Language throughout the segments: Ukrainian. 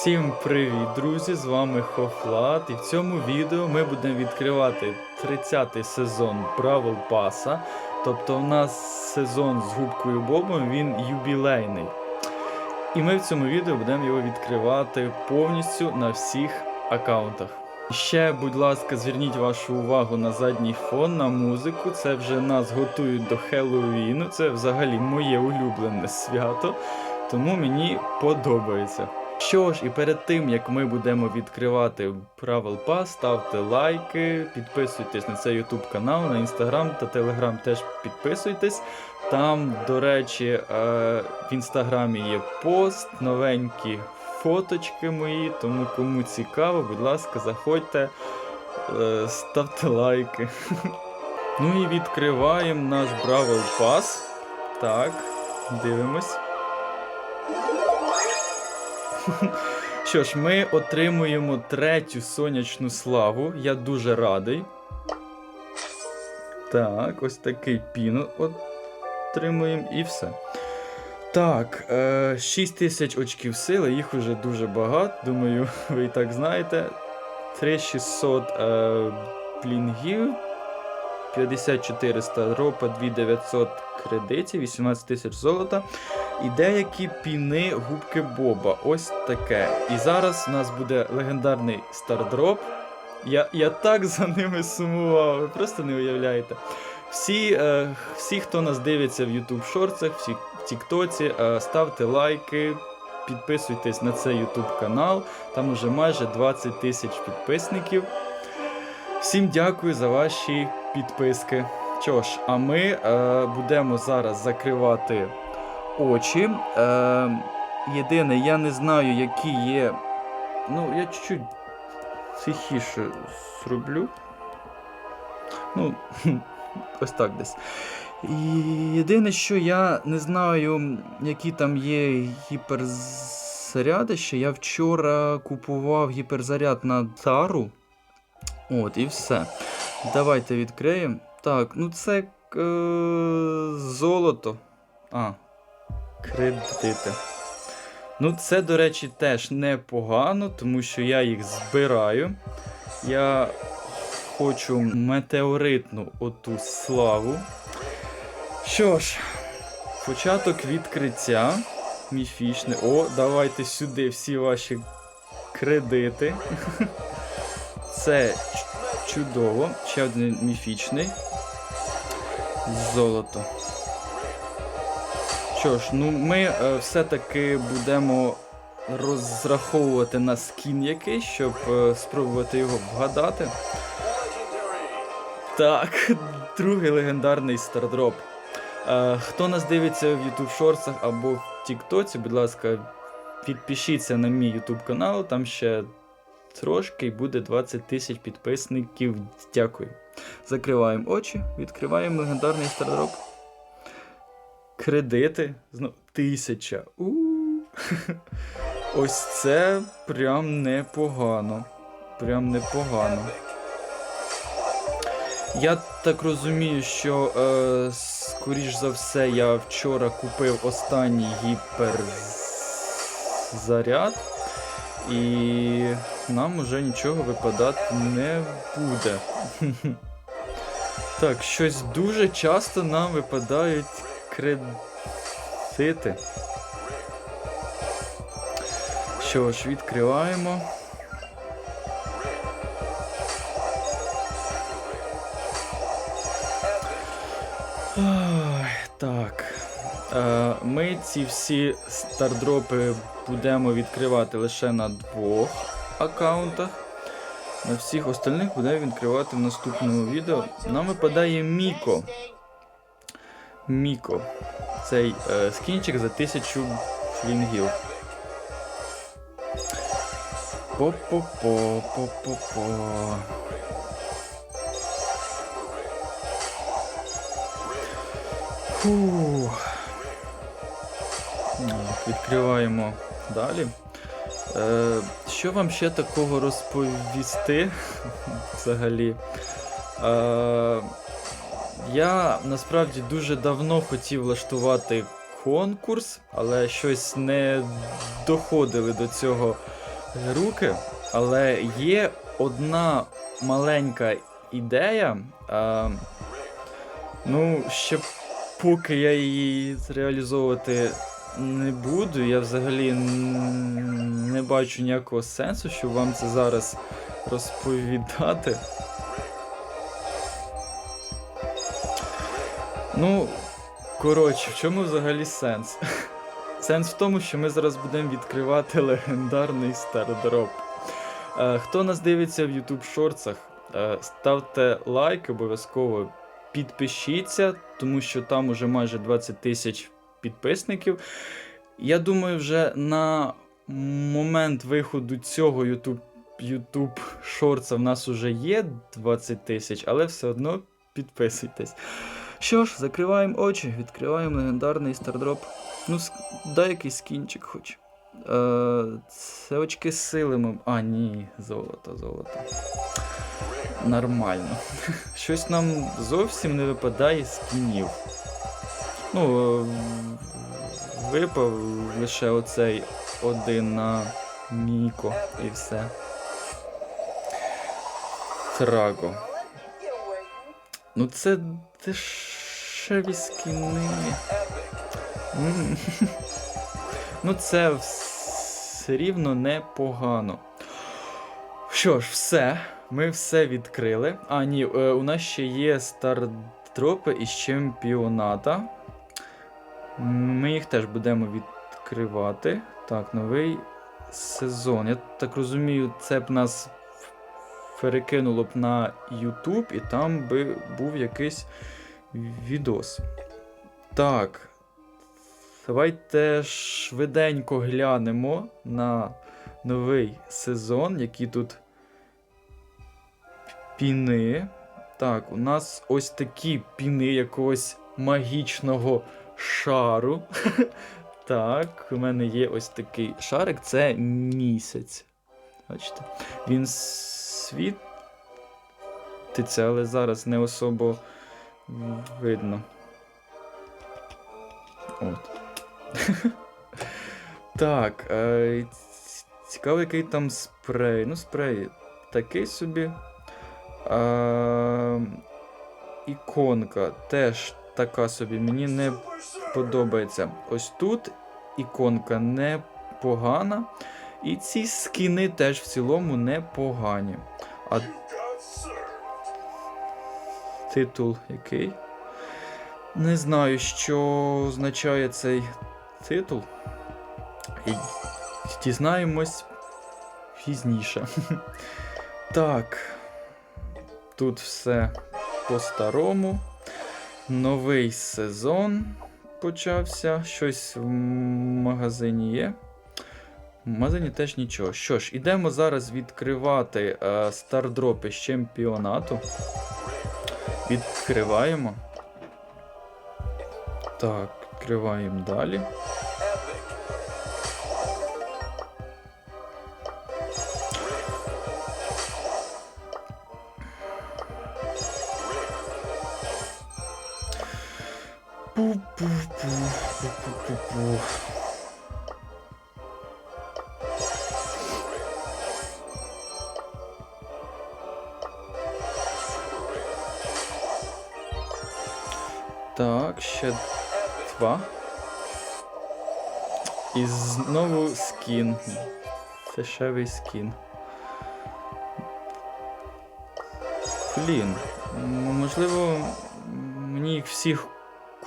Всім привіт, друзі! З вами Хофлат. І в цьому відео ми будемо відкривати 30-й сезон Бравл Паса. Тобто у нас сезон з губкою Бобом, він юбілейний. І ми в цьому відео будемо його відкривати повністю на всіх аккаунтах. Ще, будь ласка, зверніть вашу увагу на задній фон, на музику. Це вже нас готують до Хеллоуіну. Це взагалі моє улюблене свято, тому мені подобається. Що ж, і перед тим як ми будемо відкривати Правил Пас, ставте лайки, підписуйтесь на цей YouTube канал, на інстаграм та телеграм теж підписуйтесь. Там, до речі, е, в інстаграмі є пост, новенькі фоточки мої, тому кому цікаво, будь ласка, заходьте, е, ставте лайки. Ну і відкриваємо наш Бравл Пас. Так, дивимось. Що ж, ми отримуємо третю сонячну славу. Я дуже радий. Так, ось такий пін отримуємо і все. Так, е, 6 тисяч очків сили, їх вже дуже багато. Думаю, ви і так знаєте. 3600 е, блінгів, 5400 ропа, 2900 кредитів, 18 тисяч золота. І деякі піни губки Боба. Ось таке. І зараз у нас буде легендарний стардроп. Я, я так за ними сумував, ви просто не уявляєте. Всі, е, всі, хто нас дивиться в YouTube шорцах, всі в Тіктоці, е, ставте лайки, підписуйтесь на цей YouTube канал. Там уже майже 20 тисяч підписників. Всім дякую за ваші підписки. Що ж, а ми е, будемо зараз закривати очі. Е, єдине, я не знаю, які є. Ну, я чуть-чуть тихіше зроблю. Ну, ось так десь. Єдине, що я не знаю, які там є гіперзаряди. Ще я вчора купував гіперзаряд на тару. От, і все. Давайте відкриємо. Так, ну це е- золото. А, кредити. Ну, це, до речі, теж непогано, тому що я їх збираю. Я хочу метеоритну оту славу. Що ж, початок відкриття. Міфічне. О, давайте сюди всі ваші кредити. Це чудово. Ще один міфічний. Золото. Що ж, ну ми е, все-таки будемо розраховувати на скін якийсь, щоб е, спробувати його вгадати. Так, другий легендарний стардроп. Е, хто нас дивиться в YouTube шорцах або в Тіктоці, будь ласка, підпишіться на мій YouTube канал, там ще трошки буде 20 тисяч підписників. Дякую. Закриваємо очі, відкриваємо легендарний стардроп. Кредити. Знов тисяча. Ось це прям непогано. Прям непогано. Я так розумію, що е, скоріш за все я вчора купив останній гіперзаряд. І нам уже нічого випадати не буде. Так, щось дуже часто нам випадають кредити. Що ж, відкриваємо. Ой, так. Е, Ми ці всі стардропи будемо відкривати лише на двох аккаунтах. На всіх остальних будемо відкривати в наступному відео. Нам випадає Міко. Міко. Цей е, скінчик за 1000 флінгів. По-по-по, по-по-по. Фух. Відкриваємо далі. Е, що вам ще такого розповісти взагалі? Е, я насправді дуже давно хотів влаштувати конкурс, але щось не доходили до цього руки, але є одна маленька ідея. А, ну, ще поки я її реалізовувати не буду, я взагалі не бачу ніякого сенсу, щоб вам це зараз розповідати. Ну, коротше, в чому взагалі сенс? Сенс в тому, що ми зараз будемо відкривати легендарний стардроп. Е, Хто нас дивиться в YouTube шорцах, е, ставте лайк обов'язково, підпишіться, тому що там уже майже 20 тисяч підписників. Я думаю, вже на момент виходу цього YouTube, YouTube шорца в нас уже є 20 тисяч, але все одно підписуйтесь. Що ж, закриваємо очі, відкриваємо легендарний стардроп. Ну, дай якийсь скінчик хоч. Е, це очки сили. маб- А, ні, золото, золото. Нормально. Щось нам зовсім не випадає з кінів. Ну, е, випав лише оцей один на Міко і все. Траго. Ну це дешеві скіни. Ну, це все рівно непогано. Що ж, все. Ми все відкрили. А, ні, е, у нас ще є стардропи із чемпіоната. Ми їх теж будемо відкривати. Так, новий сезон. Я так розумію, це б нас перекинуло б на YouTube, і там би був якийсь відос. Так. Давайте швиденько глянемо на новий сезон, які тут піни. Так, у нас ось такі піни якогось магічного шару. Так, у мене є ось такий шарик, це місяць. Бачите? Він світиться, але зараз не особо видно. От. Так, е, цікаво, який там спрей. Ну, спрей такий собі. Е, іконка теж така собі. Мені не подобається. Ось тут іконка непогана. І ці скіни теж в цілому непогані. А титул який? Не знаю, що означає цей титул. І дізнаємось пізніше. Так. Тут все по-старому. Новий сезон почався. Щось в магазині є. В магазині теж нічого. Що ж, ідемо зараз відкривати е, стардропи з чемпіонату. Відкриваємо. Так, відкриваємо далі. І знову скін. Дешевий скін. Блін. Можливо, мені їх всіх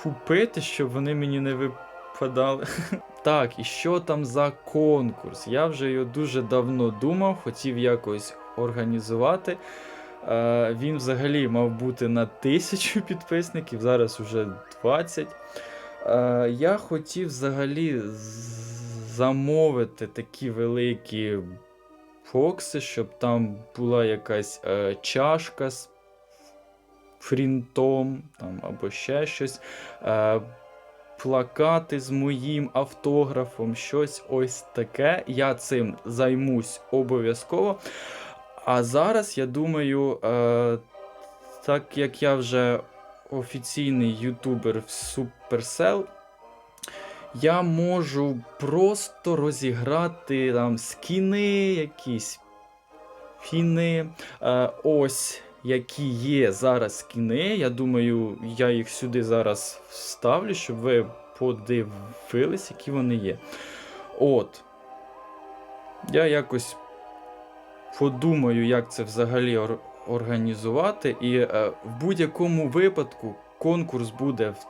купити, щоб вони мені не випадали. Так, і що там за конкурс? Я вже його дуже давно думав, хотів якось організувати. Е, він взагалі мав бути на тисячу підписників, зараз уже 20. Е, я хотів взагалі замовити такі великі бокси, щоб там була якась е, чашка з фрінтом там, або ще щось. Е, плакати з моїм автографом, щось ось таке. Я цим займусь обов'язково. А зараз я думаю, е, так як я вже офіційний ютубер в Supercell, я можу просто розіграти там скіни, якісь фіни. Е, ось які є зараз скіни. Я думаю, я їх сюди зараз вставлю, щоб ви подивились, які вони є. От. Я якось подумаю, як це взагалі організувати. І е, в будь-якому випадку конкурс буде в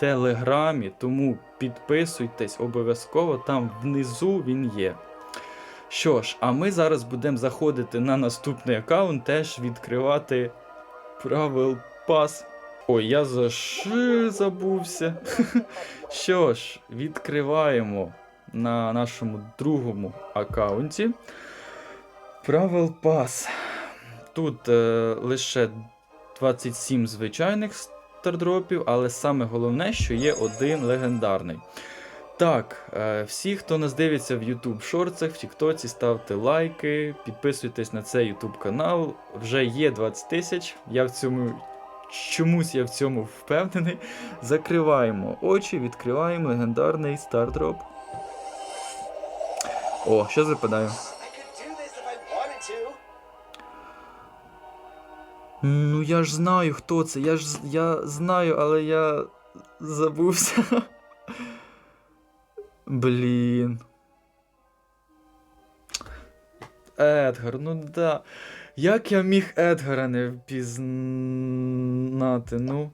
Телеграмі, тому підписуйтесь обов'язково, там внизу він є. Що ж, а ми зараз будемо заходити на наступний аккаунт, теж відкривати правил пас. Ой, я за забувся. Що ж, відкриваємо на нашому другому аккаунті. Правил пас. Тут е, лише 27 звичайних стардропів, але саме головне, що є один легендарний. Так, е, всі, хто нас дивиться в YouTube шорцах, в Тіктоці, ставте лайки, підписуйтесь на цей YouTube канал. Вже є 20 тисяч. Я в цьому чомусь я в цьому впевнений. Закриваємо очі, відкриваємо легендарний стардроп. О, що западаю? Ну я ж знаю, хто це. Я ж я знаю, але я забувся. Блін. Едгар, ну да. Як я міг Едгара не впізнати, ну.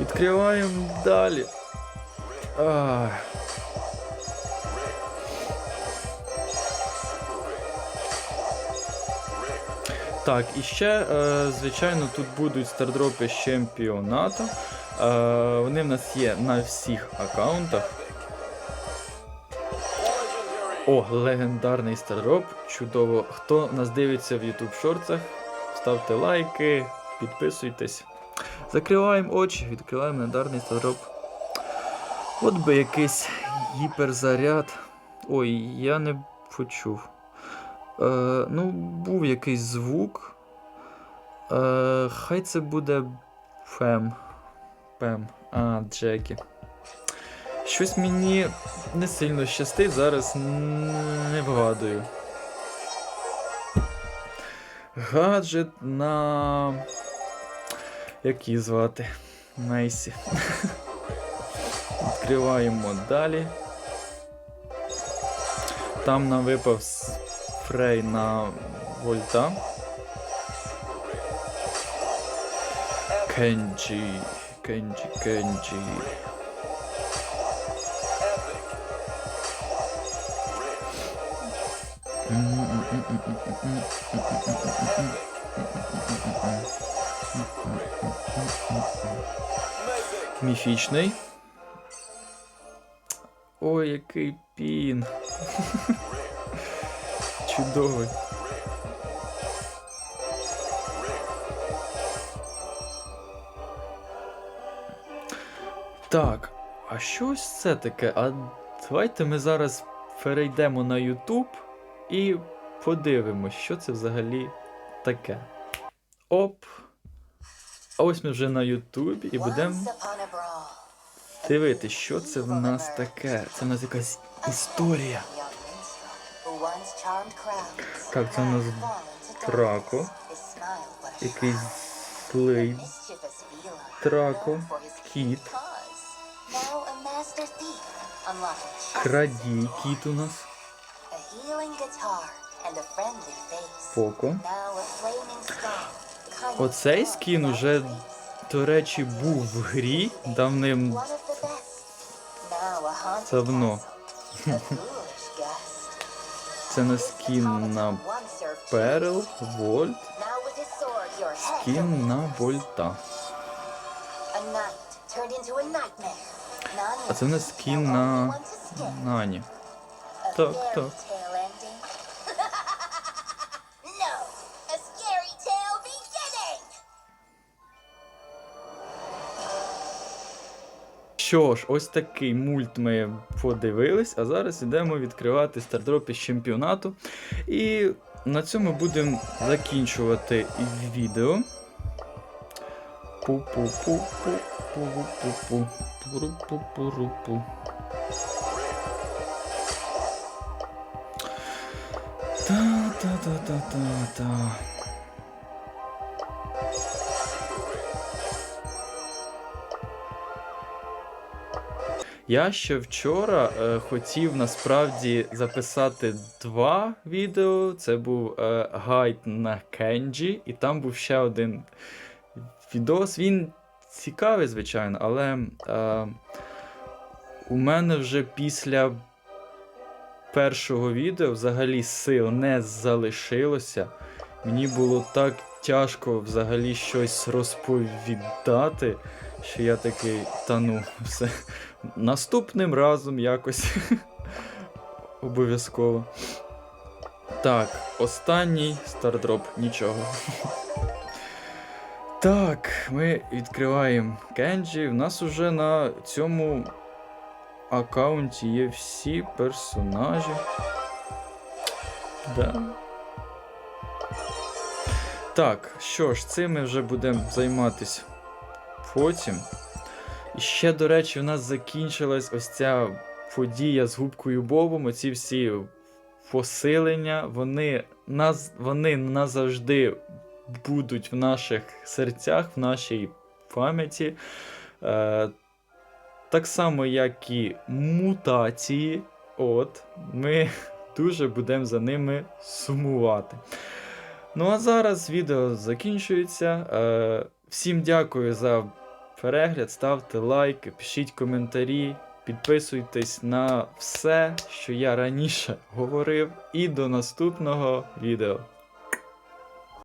Відкриваємо далі. Ах. Так, і ще, е, звичайно, тут будуть стардропи з чемпіонату. Е, вони в нас є на всіх аккаунтах. О, легендарний стардроп. Чудово. Хто нас дивиться в YouTube шорцах, ставте лайки, підписуйтесь. Закриваємо очі, відкриваємо легендарний стардроп. От би якийсь гіперзаряд. Ой, я не почув. Е, ну, був якийсь звук. Е, хай це буде Фем. Пем. А, Джекі. Щось мені не сильно щастить, зараз не вгадую. Гаджет на. Як її звати? Мейсі. Відкриваємо далі. Там нам випав спрей на вольта. Кенджі. Кенджі, Кенджі. Міфічний. Ой, який пін. Чудовий. Так, а що ось це таке? А давайте ми зараз перейдемо на YouTube і подивимось, що це взагалі таке. Оп. А ось ми вже на Ютубі і будемо дивитися, що це в нас таке. Це в нас якась історія. Так, це у нас Драко, Якийсь злий Драко, кіт, Крадій, кіт у нас, Поко. Оцей скін уже, до речі, був в грі давним. Давно. Це не скін на Перл, Вольт, скін на Вольта. А це не скін на Нані. Так, так. Що ж, ось такий мульт ми подивились, а зараз йдемо відкривати стардропи з чемпіонату. І на цьому будемо закінчувати відео. Пу-пу-пу-пу-пу-пу-пу. Рупу-пу-рупу. Я ще вчора е, хотів насправді записати два відео. Це був е, гайд на Кенджі, і там був ще один відос. Він цікавий, звичайно, але е, у мене вже після першого відео взагалі сил не залишилося. Мені було так тяжко взагалі щось розповідати, що я такий, та ну, все. Наступним разом якось. Обов'язково. Так, останній стардроп, нічого. Так, ми відкриваємо Кенджі. У нас уже на цьому аккаунті є всі персонажі. Да. Так, що ж, цим ми вже будемо займатися потім. І ще, до речі, у нас закінчилась ось ця подія з губкою Бобом. Оці всі посилення, вони, наз, вони назавжди будуть в наших серцях, в нашій пам'яті. Е, так само, як і мутації. От, ми дуже будемо за ними сумувати. Ну а зараз відео закінчується. Е, всім дякую за перегляд, ставте лайки, пишіть коментарі, підписуйтесь на все, що я раніше говорив. І до наступного відео.